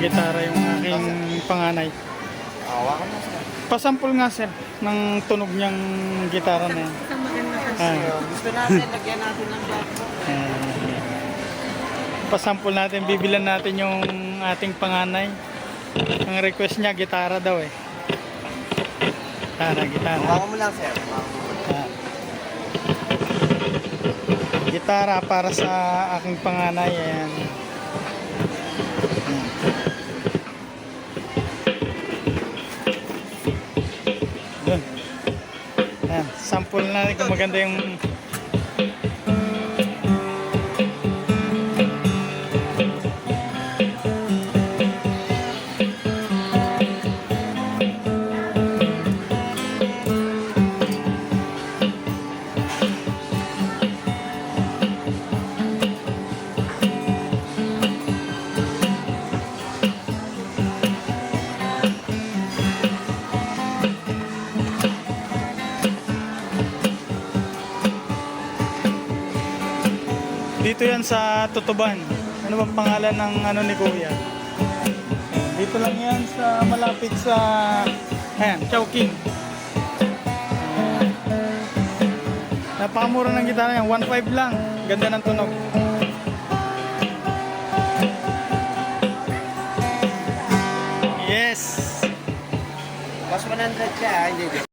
gitara yung aking panganay. Hawakan mo sir. Pasampol nga sir ng tunog niyang gitara na yan. Isang maganda kasi. Ah. Gusto natin, lagyan natin ng black mo. Eh, pasampol natin, bibilan natin yung ating panganay. Ang request niya, gitara daw eh. Gitara, gitara. Hawakan mo lang sir. Ah. Gitara para sa aking panganay. Ayan. Ayan. Sample na kung maganda yung Dito yan sa Tutuban. Ano bang pangalan ng ano ni Kuya? Dito lang yan sa malapit sa ayan, Chowking. Napakamura ng gitara yan, 1.5 lang. Ganda ng tunog. Yes. Mas 100 siya, ah, hindi.